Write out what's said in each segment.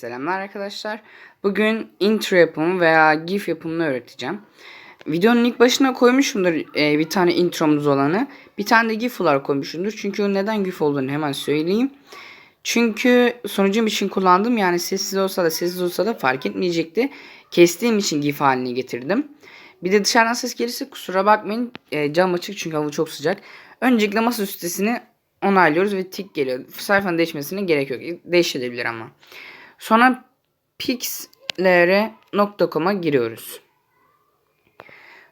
selamlar arkadaşlar. Bugün intro yapımı veya gif yapımını öğreteceğim. Videonun ilk başına koymuşumdur e, bir tane intromuz olanı. Bir tane de gif olarak koymuşumdur. Çünkü neden gif olduğunu hemen söyleyeyim. Çünkü sonucum için kullandım. Yani sessiz olsa da sessiz olsa da fark etmeyecekti. Kestiğim için gif haline getirdim. Bir de dışarıdan ses gelirse kusura bakmayın. E, cam açık çünkü hava çok sıcak. Öncelikle masa üstesini onaylıyoruz ve tik geliyor. Sayfanın değişmesine gerek yok. Değişebilir ama. Sonra pixlr.com'a giriyoruz.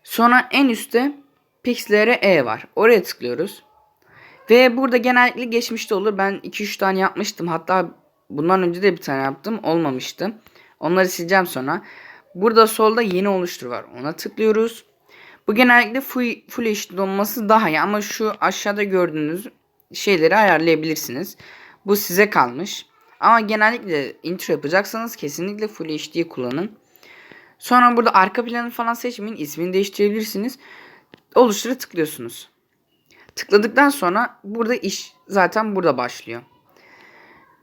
Sonra en üstte pixlr.e var. Oraya tıklıyoruz. Ve burada genellikle geçmişte olur. Ben 2-3 tane yapmıştım. Hatta bundan önce de bir tane yaptım. Olmamıştı. Onları sileceğim sonra. Burada solda yeni oluştur var. Ona tıklıyoruz. Bu genellikle full, full HD olması daha iyi ama şu aşağıda gördüğünüz şeyleri ayarlayabilirsiniz. Bu size kalmış. Ama genellikle intro yapacaksanız kesinlikle Full HD kullanın. Sonra burada arka planı falan seçmeyin. ismini değiştirebilirsiniz. Oluştura tıklıyorsunuz. Tıkladıktan sonra burada iş zaten burada başlıyor.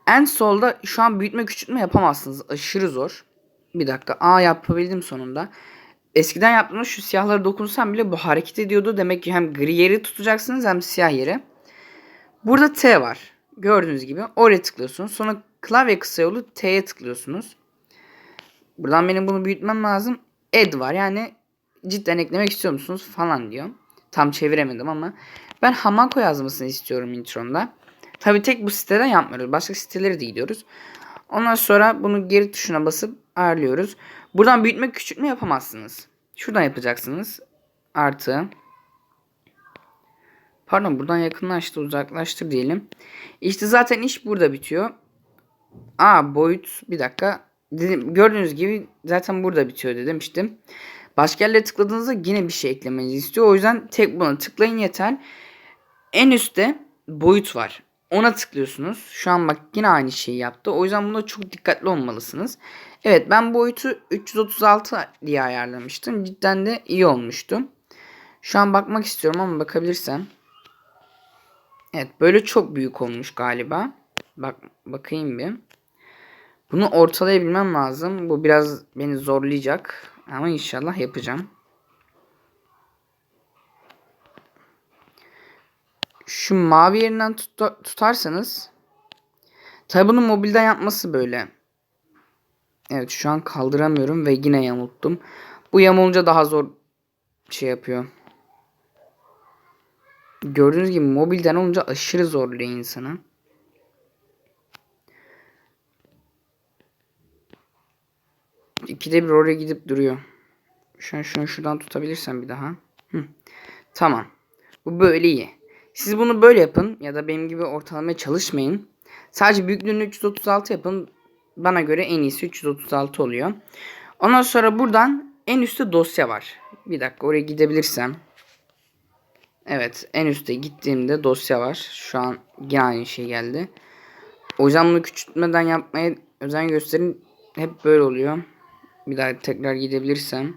En solda şu an büyütme küçültme yapamazsınız. Aşırı zor. Bir dakika. Aa yapabildim sonunda. Eskiden yaptığımda şu siyahlara dokunsam bile bu hareket ediyordu. Demek ki hem gri yeri tutacaksınız hem siyah yeri. Burada T var. Gördüğünüz gibi oraya tıklıyorsunuz. Sonra klavye kısa yolu T'ye tıklıyorsunuz. Buradan benim bunu büyütmem lazım. Add var yani cidden eklemek istiyor musunuz falan diyor. Tam çeviremedim ama ben Hamako yazmasını istiyorum intromda. Tabi tek bu siteden yapmıyoruz. Başka sitelere de gidiyoruz. Ondan sonra bunu geri tuşuna basıp ayarlıyoruz. Buradan büyütme küçültme yapamazsınız. Şuradan yapacaksınız. Artı Pardon buradan yakınlaştı uzaklaştır diyelim. İşte zaten iş burada bitiyor. Aa boyut bir dakika. Dedim, gördüğünüz gibi zaten burada bitiyor demiştim. Başka yerlere tıkladığınızda yine bir şey eklemenizi istiyor. O yüzden tek buna tıklayın yeter. En üstte boyut var. Ona tıklıyorsunuz. Şu an bak yine aynı şeyi yaptı. O yüzden buna çok dikkatli olmalısınız. Evet ben boyutu 336 diye ayarlamıştım. Cidden de iyi olmuştu. Şu an bakmak istiyorum ama bakabilirsem. Evet böyle çok büyük olmuş galiba. Bak bakayım bir. Bunu ortalayabilmem lazım. Bu biraz beni zorlayacak. Ama inşallah yapacağım. Şu mavi yerinden tut tutarsanız tabi bunu mobilden yapması böyle. Evet şu an kaldıramıyorum ve yine yamulttum. Bu yamulunca daha zor şey yapıyor. Gördüğünüz gibi mobilden olunca aşırı zorluyor insanı. İkide bir oraya gidip duruyor. Şu an şunu şuradan tutabilirsem bir daha. Hı. Tamam. Bu böyle iyi. Siz bunu böyle yapın ya da benim gibi ortalamaya çalışmayın. Sadece büyüklüğünü 336 yapın. Bana göre en iyisi 336 oluyor. Ondan sonra buradan en üstte dosya var. Bir dakika oraya gidebilirsem. Evet en üstte gittiğimde dosya var. Şu an yine aynı şey geldi. O yüzden bunu küçültmeden yapmaya özen gösterin. Hep böyle oluyor. Bir daha tekrar gidebilirsem.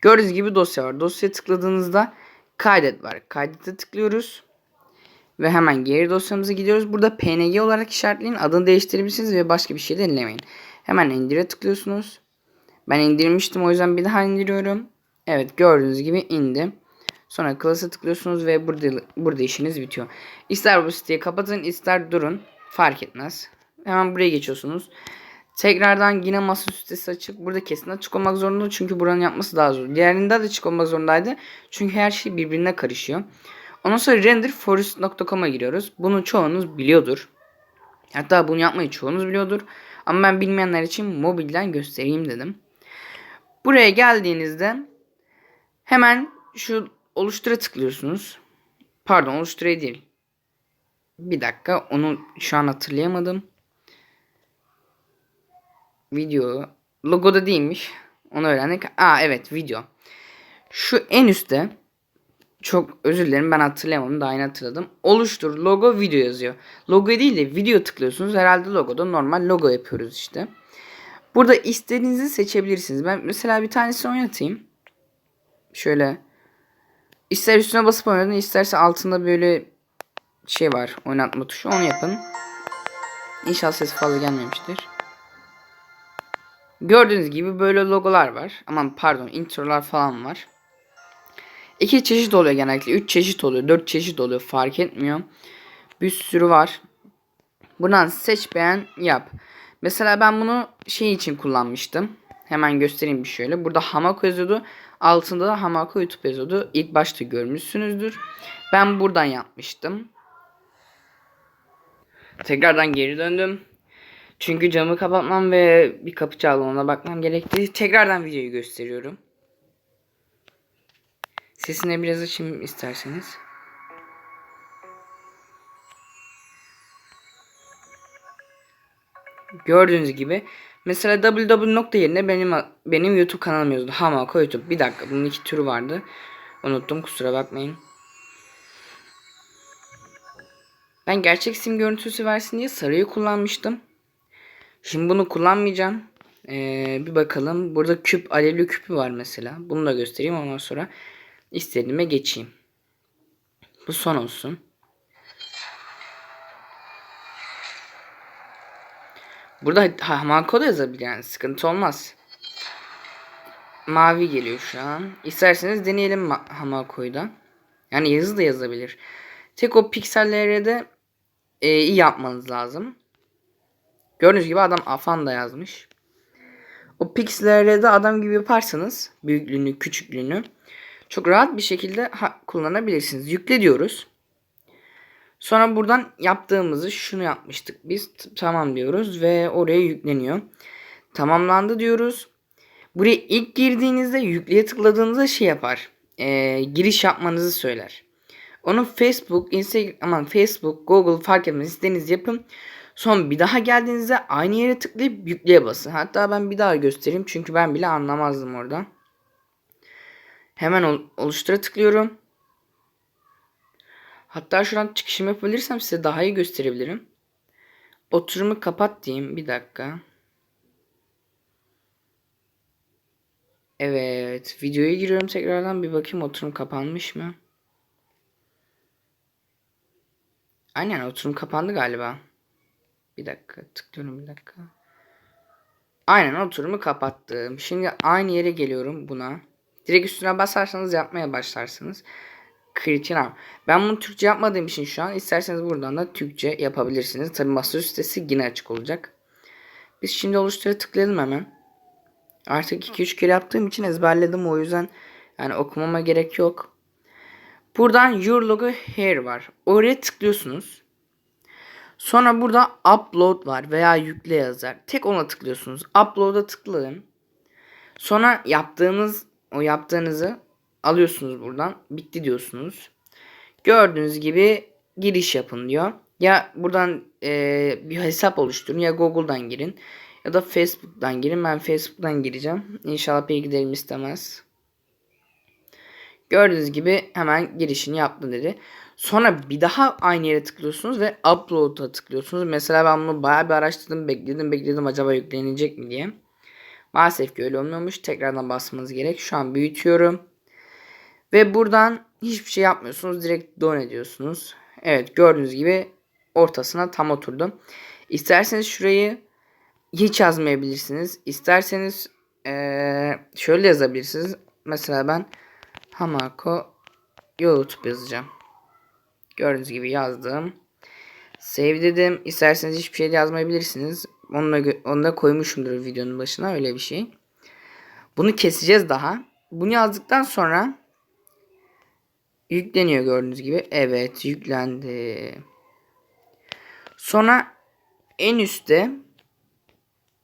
Gördüğünüz gibi dosya var. Dosyaya tıkladığınızda kaydet var. Kaydete tıklıyoruz. Ve hemen geri dosyamıza gidiyoruz. Burada png olarak işaretleyin. Adını değiştirebilirsiniz ve başka bir şey de ellemeyin. Hemen indire tıklıyorsunuz. Ben indirmiştim o yüzden bir daha indiriyorum. Evet gördüğünüz gibi indi. Sonra klasa tıklıyorsunuz ve burada burada işiniz bitiyor. İster bu siteyi kapatın ister durun. Fark etmez. Hemen buraya geçiyorsunuz. Tekrardan yine masa üstesi açık. Burada kesin açık olmak zorunda çünkü buranın yapması daha zor. Diğerinde de açık olmak zorundaydı. Çünkü her şey birbirine karışıyor. Ondan sonra renderforest.com'a giriyoruz. Bunu çoğunuz biliyordur. Hatta bunu yapmayı çoğunuz biliyordur. Ama ben bilmeyenler için mobilden göstereyim dedim. Buraya geldiğinizde hemen şu oluştura tıklıyorsunuz. Pardon oluştura değil. Bir dakika onu şu an hatırlayamadım. Video logoda değilmiş. Onu öğrendik. Aa evet video. Şu en üstte çok özür dilerim ben hatırlayamadım daha yeni hatırladım. Oluştur logo video yazıyor. Logo değil de video tıklıyorsunuz. Herhalde logoda normal logo yapıyoruz işte. Burada istediğinizi seçebilirsiniz. Ben mesela bir tanesini oynatayım. Şöyle İster üstüne basıp oynadın isterse altında böyle şey var oynatma tuşu onu yapın. İnşallah ses fazla gelmemiştir. Gördüğünüz gibi böyle logolar var. Aman pardon introlar falan var. İki çeşit oluyor genellikle. Üç çeşit oluyor. Dört çeşit oluyor. Fark etmiyor. Bir sürü var. Buradan seç beğen yap. Mesela ben bunu şey için kullanmıştım. Hemen göstereyim bir şöyle. Burada Hamako yazıyordu. Altında da Hamako YouTube yazıyordu. İlk başta görmüşsünüzdür. Ben buradan yapmıştım. Tekrardan geri döndüm. Çünkü camı kapatmam ve bir kapı çaldı ona bakmam gerekti. Tekrardan videoyu gösteriyorum. Sesini biraz açayım isterseniz. Gördüğünüz gibi mesela www nokta yerine benim benim YouTube kanalım yazıyordu. Hamako YouTube. Bir dakika bunun iki türü vardı. Unuttum kusura bakmayın. Ben gerçek sim görüntüsü versin diye sarıyı kullanmıştım. Şimdi bunu kullanmayacağım. Ee, bir bakalım. Burada küp alevli küpü var mesela. Bunu da göstereyim ondan sonra istediğime geçeyim. Bu son olsun. Burada Hamako da yazabilir yani sıkıntı olmaz. Mavi geliyor şu an. İsterseniz deneyelim Hamako'yu da. Yani yazı da yazabilir. Tek o piksellere de e, iyi yapmanız lazım. Gördüğünüz gibi adam afan da yazmış. O pixellere de adam gibi yaparsanız büyüklüğünü, küçüklüğünü çok rahat bir şekilde kullanabilirsiniz. Yükle diyoruz. Sonra buradan yaptığımızı şunu yapmıştık biz. Tamam diyoruz ve oraya yükleniyor. Tamamlandı diyoruz. Buraya ilk girdiğinizde yükleye tıkladığınızda şey yapar. E, giriş yapmanızı söyler. Onu Facebook, Instagram, Facebook, Google fark etmez istediğiniz yapın. Son bir daha geldiğinizde aynı yere tıklayıp yükleye basın. Hatta ben bir daha göstereyim çünkü ben bile anlamazdım orada. Hemen oluştura tıklıyorum. Hatta şuradan çıkışım yapabilirsem size daha iyi gösterebilirim. Oturumu kapat diyeyim. Bir dakika. Evet. Videoya giriyorum tekrardan. Bir bakayım oturum kapanmış mı? Aynen oturum kapandı galiba. Bir dakika tıklıyorum bir dakika. Aynen oturumu kapattım. Şimdi aynı yere geliyorum buna. Direkt üstüne basarsanız yapmaya başlarsınız. Kritiğin Ben bunu Türkçe yapmadığım için şu an isterseniz buradan da Türkçe yapabilirsiniz. Tabi masaüstü sitesi yine açık olacak. Biz şimdi oluştura tıklayalım hemen. Artık 2-3 kere yaptığım için ezberledim o yüzden yani okumama gerek yok. Buradan Your Logo Here var. Oraya tıklıyorsunuz. Sonra burada Upload var veya yükle yazar. Tek ona tıklıyorsunuz. Upload'a tıklayın. Sonra yaptığınız o yaptığınızı alıyorsunuz buradan. Bitti diyorsunuz. Gördüğünüz gibi giriş yapın diyor. Ya buradan e, bir hesap oluşturun ya Google'dan girin ya da Facebook'tan girin. Ben Facebook'tan gireceğim. İnşallah bilgilerim istemez. Gördüğünüz gibi hemen girişini yaptı dedi. Sonra bir daha aynı yere tıklıyorsunuz ve upload'a tıklıyorsunuz. Mesela ben bunu bayağı bir araştırdım, bekledim, bekledim acaba yüklenecek mi diye. Maalesef ki öyle olmuyormuş. Tekrardan basmanız gerek. Şu an büyütüyorum. Ve buradan hiçbir şey yapmıyorsunuz. Direkt don ediyorsunuz. Evet gördüğünüz gibi ortasına tam oturdu. İsterseniz şurayı hiç yazmayabilirsiniz. İsterseniz ee, şöyle yazabilirsiniz. Mesela ben Hamako YouTube yazacağım. Gördüğünüz gibi yazdım. Save dedim. İsterseniz hiçbir şey yazmayabilirsiniz. Onu da, onu da koymuşumdur videonun başına öyle bir şey. Bunu keseceğiz daha. Bunu yazdıktan sonra yükleniyor gördüğünüz gibi. Evet yüklendi. Sonra en üstte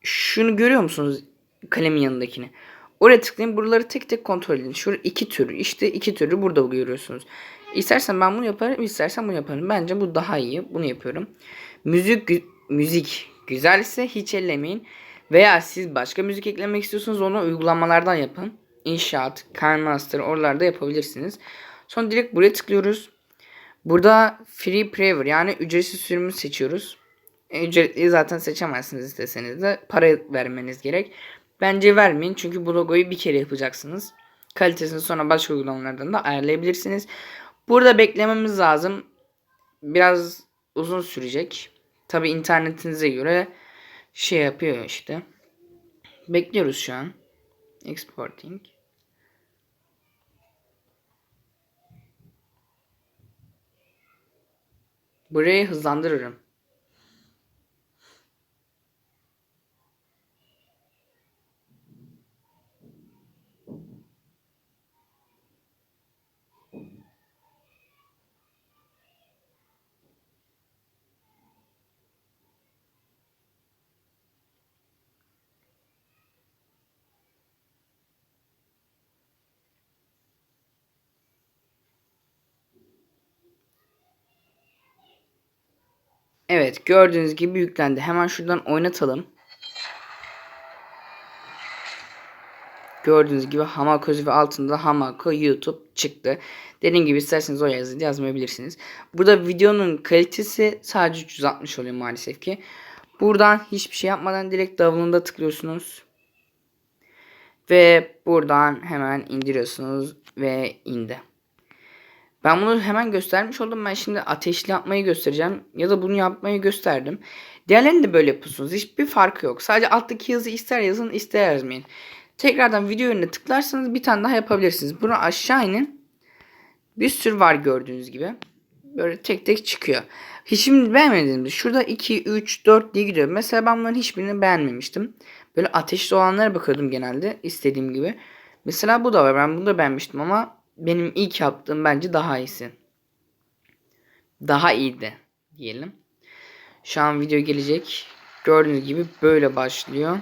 şunu görüyor musunuz? Kalemin yanındakini. Oraya tıklayın. Buraları tek tek kontrol edin. Şurada iki tür. İşte iki türü burada görüyorsunuz. İstersen ben bunu yaparım. istersen bunu yaparım. Bence bu daha iyi. Bunu yapıyorum. Müzik müzik güzelse hiç ellemeyin. Veya siz başka müzik eklemek istiyorsanız onu uygulamalardan yapın. İnşaat, Kindmaster oralarda yapabilirsiniz. Sonra direkt buraya tıklıyoruz. Burada Free Preview yani ücretsiz sürümü seçiyoruz. E, ücretli zaten seçemezsiniz isteseniz de para vermeniz gerek. Bence vermeyin çünkü bu logoyu bir kere yapacaksınız. Kalitesini sonra başka uygulamalardan da ayarlayabilirsiniz. Burada beklememiz lazım. Biraz uzun sürecek. Tabi internetinize göre şey yapıyor işte. Bekliyoruz şu an. Exporting. Burayı hızlandırırım. Evet gördüğünüz gibi yüklendi. Hemen şuradan oynatalım. Gördüğünüz gibi Hamako ve altında Hamako YouTube çıktı. Dediğim gibi isterseniz o yazıyı yazmayabilirsiniz. Burada videonun kalitesi sadece 360 oluyor maalesef ki. Buradan hiçbir şey yapmadan direkt davulunda tıklıyorsunuz. Ve buradan hemen indiriyorsunuz ve indi. Ben bunu hemen göstermiş oldum. Ben şimdi ateşli yapmayı göstereceğim. Ya da bunu yapmayı gösterdim. Diğerlerini de böyle yapıyorsunuz. Hiçbir farkı yok. Sadece alttaki yazı ister yazın ister yazmayın. Tekrardan video önüne tıklarsanız bir tane daha yapabilirsiniz. Bunu aşağı inin. Bir sürü var gördüğünüz gibi. Böyle tek tek çıkıyor. Hiç şimdi beğenmediğimde şurada 2, 3, 4 diye gidiyor. Mesela ben bunların hiçbirini beğenmemiştim. Böyle ateşli olanlara bakıyordum genelde istediğim gibi. Mesela bu da var. Ben bunu da beğenmiştim ama benim ilk yaptığım bence daha iyisi. Daha iyiydi diyelim. Şu an video gelecek. Gördüğünüz gibi böyle başlıyor.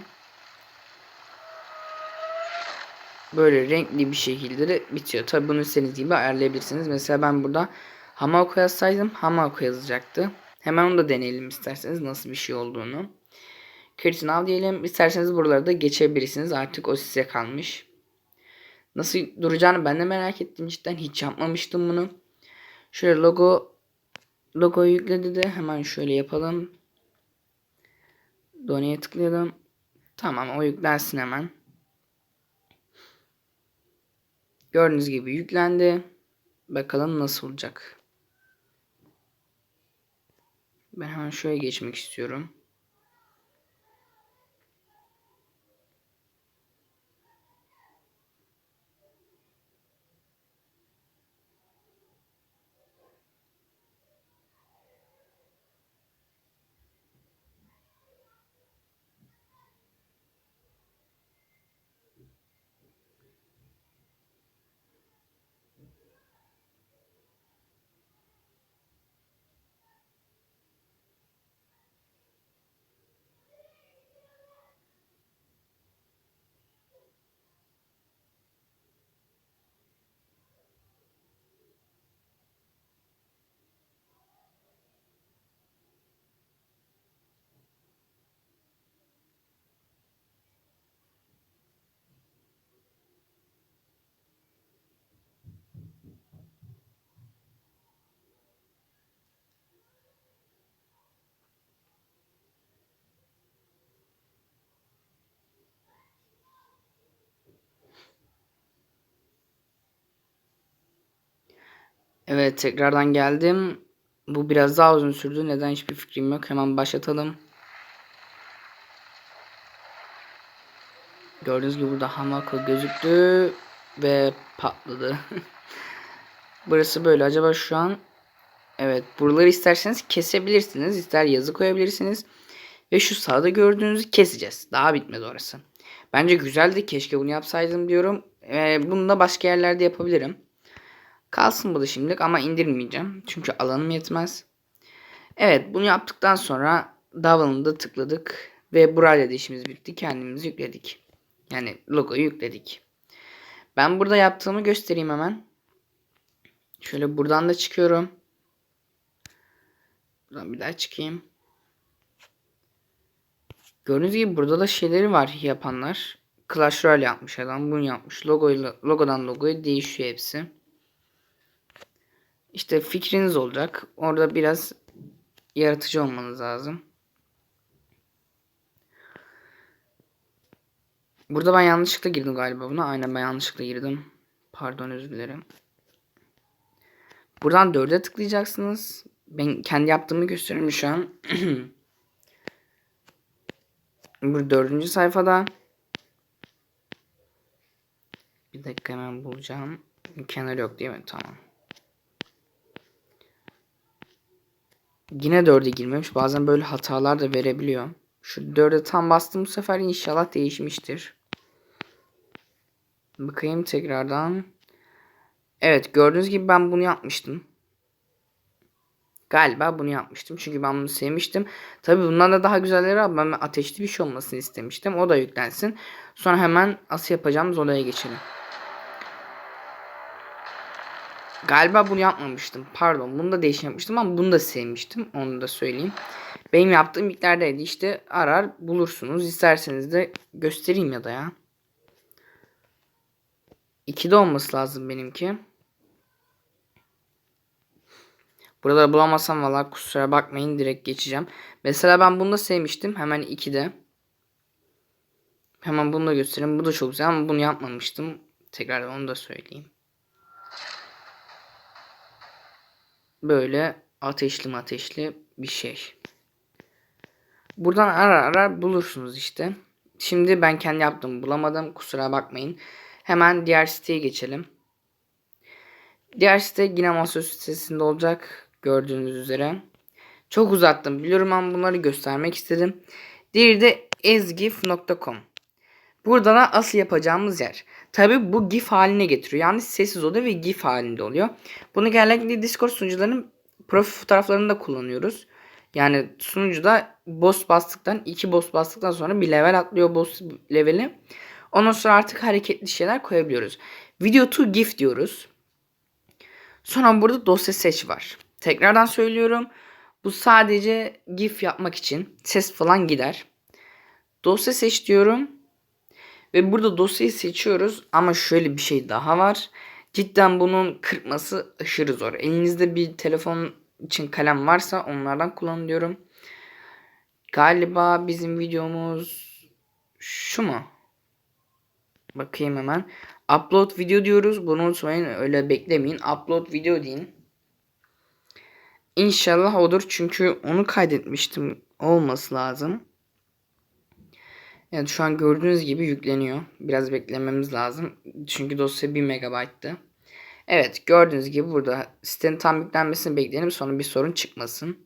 Böyle renkli bir şekilde de bitiyor. Tabi bunu istediğiniz gibi ayarlayabilirsiniz. Mesela ben burada Hamako yazsaydım Hamako yazacaktı. Hemen onu da deneyelim isterseniz nasıl bir şey olduğunu. Create al diyelim. İsterseniz buraları da geçebilirsiniz. Artık o size kalmış. Nasıl duracağını ben de merak ettim cidden. Hiç yapmamıştım bunu. Şöyle logo logoyu yükledi de hemen şöyle yapalım. Done'ye tıklayalım. Tamam o yüklensin hemen. Gördüğünüz gibi yüklendi. Bakalım nasıl olacak. Ben hemen şöyle geçmek istiyorum. Evet tekrardan geldim. Bu biraz daha uzun sürdü. Neden hiçbir fikrim yok. Hemen başlatalım. Gördüğünüz gibi burada Hamako gözüktü ve patladı. Burası böyle. Acaba şu an evet buraları isterseniz kesebilirsiniz. İster yazı koyabilirsiniz. Ve şu sağda gördüğünüzü keseceğiz. Daha bitmedi orası. Bence güzeldi. Keşke bunu yapsaydım diyorum. Ee, bunu da başka yerlerde yapabilirim. Kalsın bu da şimdilik ama indirmeyeceğim. Çünkü alanım yetmez. Evet bunu yaptıktan sonra Double'ını tıkladık. Ve burayla da işimiz bitti. Kendimizi yükledik. Yani logoyu yükledik. Ben burada yaptığımı göstereyim hemen. Şöyle buradan da çıkıyorum. Buradan bir daha çıkayım. Gördüğünüz gibi burada da şeyleri var yapanlar. Clash Royale yapmış adam. Bunu yapmış. Logoyla, logodan logoya değişiyor hepsi. İşte fikriniz olacak. Orada biraz yaratıcı olmanız lazım. Burada ben yanlışlıkla girdim galiba buna. Aynen ben yanlışlıkla girdim. Pardon özür dilerim. Buradan 4'e tıklayacaksınız. Ben kendi yaptığımı gösteriyorum şu an. Bu dördüncü sayfada. Bir dakika hemen bulacağım. Kenar yok değil mi? Tamam. Yine 4'e girmemiş. Bazen böyle hatalar da verebiliyor. Şu 4'e tam bastım bu sefer inşallah değişmiştir. Bakayım tekrardan. Evet gördüğünüz gibi ben bunu yapmıştım. Galiba bunu yapmıştım. Çünkü ben bunu sevmiştim. Tabi bundan da daha güzelleri var. Ben ateşli bir şey olmasını istemiştim. O da yüklensin. Sonra hemen asıl yapacağımız olaya geçelim. Galiba bunu yapmamıştım. Pardon bunu da değişik yapmıştım ama bunu da sevmiştim. Onu da söyleyeyim. Benim yaptığım miktardaydı. İşte arar bulursunuz. İsterseniz de göstereyim ya da ya. 2'de olması lazım benimki. Burada bulamazsam valla kusura bakmayın direkt geçeceğim. Mesela ben bunu da sevmiştim. Hemen 2'de. Hemen bunu da göstereyim. Bu da çok güzel ama bunu yapmamıştım. Tekrar onu da söyleyeyim. Böyle ateşli ateşli bir şey. Buradan arar arar bulursunuz işte. Şimdi ben kendi yaptım bulamadım. Kusura bakmayın. Hemen diğer siteye geçelim. Diğer site yine masaüstü sitesinde olacak. Gördüğünüz üzere. Çok uzattım. Biliyorum ama bunları göstermek istedim. Diğeri de ezgif.com. Burada da asıl yapacağımız yer. Tabi bu GIF haline getiriyor. Yani sessiz oda ve GIF halinde oluyor. Bunu genellikle Discord sunucularının profil fotoğraflarında kullanıyoruz. Yani sunucuda boss bastıktan iki boss bastıktan sonra bir level atlıyor boss leveli. Ondan sonra artık hareketli şeyler koyabiliyoruz. Video to GIF diyoruz. Sonra burada dosya seç var. Tekrardan söylüyorum. Bu sadece GIF yapmak için ses falan gider. Dosya seç diyorum. Ve burada dosyayı seçiyoruz ama şöyle bir şey daha var. Cidden bunun kırpması aşırı zor. Elinizde bir telefon için kalem varsa onlardan kullanın diyorum. Galiba bizim videomuz şu mu? Bakayım hemen. Upload video diyoruz. Bunu unutmayın. Öyle beklemeyin. Upload video deyin. İnşallah odur. Çünkü onu kaydetmiştim. Olması lazım. Evet şu an gördüğünüz gibi yükleniyor. Biraz beklememiz lazım. Çünkü dosya 1 MB'tı. Evet gördüğünüz gibi burada sitenin tam yüklenmesini bekleyelim. Sonra bir sorun çıkmasın.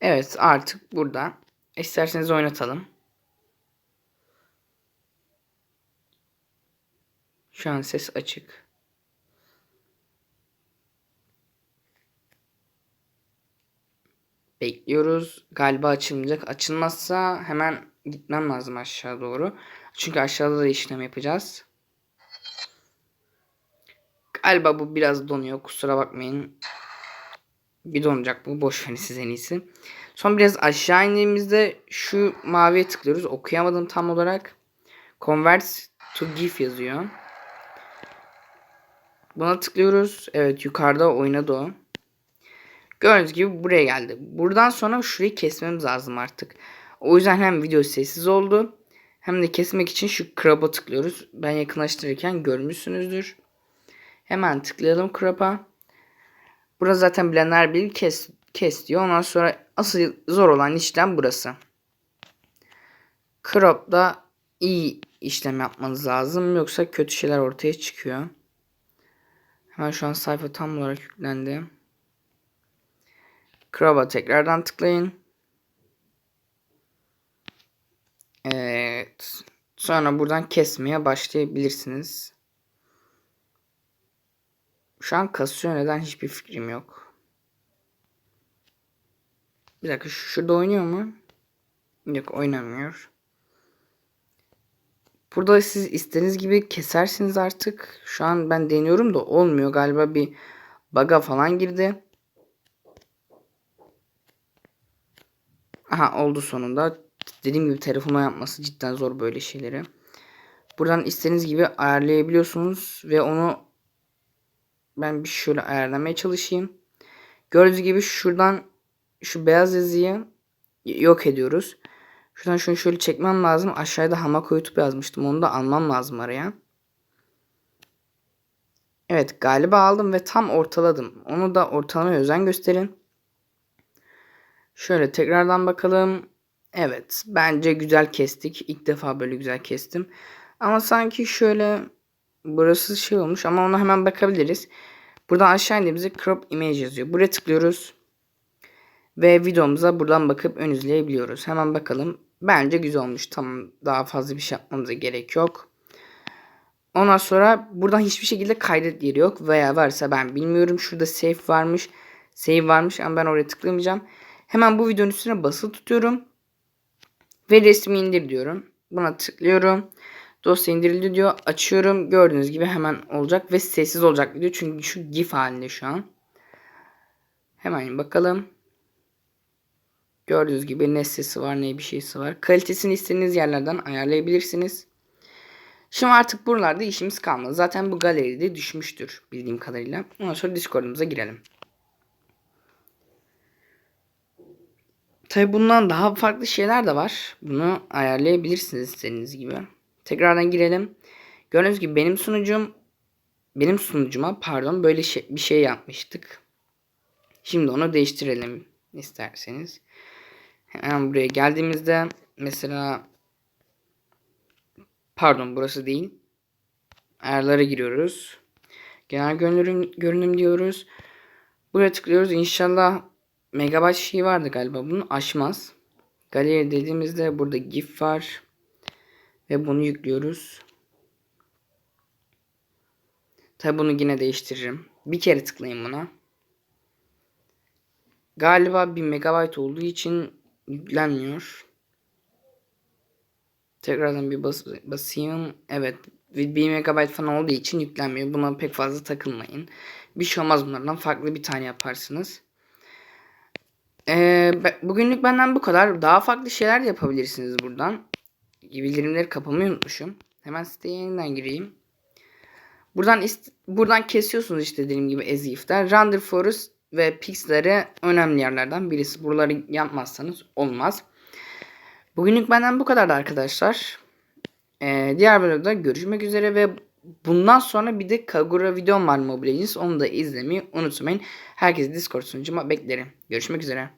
Evet artık burada. İsterseniz oynatalım. Şu an ses açık. Bekliyoruz. Galiba açılmayacak. Açılmazsa hemen gitmem lazım aşağı doğru. Çünkü aşağıda da işlem yapacağız. Galiba bu biraz donuyor. Kusura bakmayın. Bir donacak bu. Boş verin siz en iyisi. Son biraz aşağı indiğimizde şu maviye tıklıyoruz. Okuyamadım tam olarak. Convert to GIF yazıyor. Buna tıklıyoruz. Evet yukarıda oynadı o. Gördüğünüz gibi buraya geldi. Buradan sonra şurayı kesmemiz lazım artık. O yüzden hem video sessiz oldu. Hem de kesmek için şu crop'a tıklıyoruz. Ben yakınlaştırırken görmüşsünüzdür. Hemen tıklayalım crop'a. Burada zaten bilenler bilir kes, kes diyor. Ondan sonra asıl zor olan işlem burası. Crop'da iyi işlem yapmanız lazım. Yoksa kötü şeyler ortaya çıkıyor. Hemen şu an sayfa tam olarak yüklendi. Crop'a tekrardan tıklayın. Evet. Sonra buradan kesmeye başlayabilirsiniz. Şu an kasıyor neden hiçbir fikrim yok. Bir dakika şurada oynuyor mu? Yok oynamıyor. Burada siz istediğiniz gibi kesersiniz artık. Şu an ben deniyorum da olmuyor. Galiba bir bug'a falan girdi. Aha oldu sonunda. Dediğim gibi telefona yapması cidden zor böyle şeyleri. Buradan istediğiniz gibi ayarlayabiliyorsunuz ve onu ben bir şöyle ayarlamaya çalışayım. Gördüğünüz gibi şuradan şu beyaz yazıyı yok ediyoruz. Şuradan şunu şöyle çekmem lazım. Aşağıda Hamako YouTube yazmıştım. Onu da almam lazım araya. Evet galiba aldım ve tam ortaladım. Onu da ortalamaya özen gösterin. Şöyle tekrardan bakalım. Evet bence güzel kestik. İlk defa böyle güzel kestim. Ama sanki şöyle burası şey olmuş ama ona hemen bakabiliriz. Buradan aşağı indiğimizde crop image yazıyor. Buraya tıklıyoruz. Ve videomuza buradan bakıp ön izleyebiliyoruz. Hemen bakalım. Bence güzel olmuş. Tamam daha fazla bir şey yapmamıza gerek yok. Ondan sonra buradan hiçbir şekilde kaydet yeri yok. Veya varsa ben bilmiyorum. Şurada save varmış. Save varmış ama ben oraya tıklamayacağım. Hemen bu videonun üstüne basılı tutuyorum. Ve resmi indir diyorum. Buna tıklıyorum. Dosya indirildi diyor. Açıyorum. Gördüğünüz gibi hemen olacak ve sessiz olacak diyor. Çünkü şu GIF halinde şu an. Hemen bakalım. Gördüğünüz gibi ne sesi var ne bir şeysi var. Kalitesini istediğiniz yerlerden ayarlayabilirsiniz. Şimdi artık buralarda işimiz kalmadı. Zaten bu galeride düşmüştür bildiğim kadarıyla. Ondan sonra Discord'umuza girelim. Tabi bundan daha farklı şeyler de var. Bunu ayarlayabilirsiniz istediğiniz gibi. Tekrardan girelim. Gördüğünüz gibi benim sunucum benim sunucuma pardon böyle şey, bir şey yapmıştık. Şimdi onu değiştirelim isterseniz. Hemen buraya geldiğimizde mesela pardon burası değil. Ayarlara giriyoruz. Genel görünüm, görünüm diyoruz. Buraya tıklıyoruz. İnşallah megabayt şey vardı galiba. Bunu aşmaz. Galeri dediğimizde burada GIF var. Ve bunu yüklüyoruz. Tabi bunu yine değiştiririm. Bir kere tıklayın buna. Galiba 1 megabayt olduğu için yüklenmiyor. Tekrardan bir bas basayım. Evet. 1 megabayt falan olduğu için yüklenmiyor. Buna pek fazla takılmayın. Bir şey olmaz bunlardan. Farklı bir tane yaparsınız. Ee, bugünlük benden bu kadar. Daha farklı şeyler de yapabilirsiniz buradan. Bildirimleri kapamayı unutmuşum. Hemen siteye yeniden gireyim. Buradan buradan kesiyorsunuz işte dediğim gibi ezif'ten. Render Forest ve Pixel'leri önemli yerlerden birisi. Buraları yapmazsanız olmaz. Bugünlük benden bu kadar arkadaşlar. Ee, diğer videoda görüşmek üzere ve bundan sonra bir de Kagura videom var Mobile Legends. Onu da izlemeyi unutmayın. Herkesi Discord sunucuma beklerim. Görüşmek üzere.